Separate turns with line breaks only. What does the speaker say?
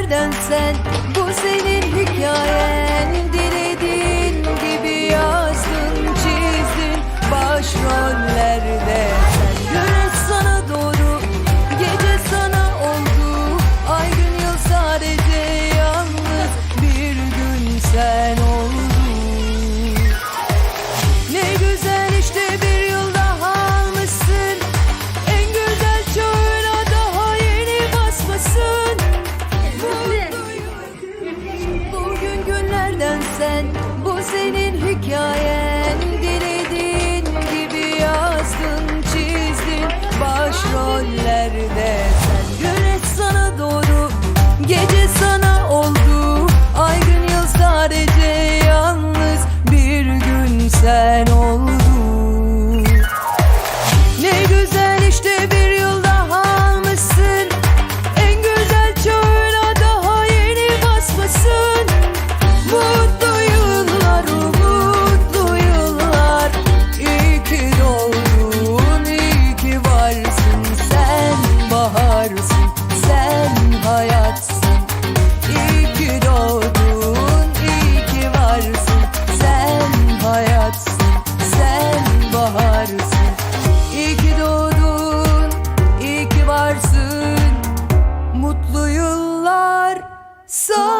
more than. dönsen bu senin hikayen. Dilediğin gibi yazdın çizdin başrollerde. Sen güneş sana doğru gece sana olur So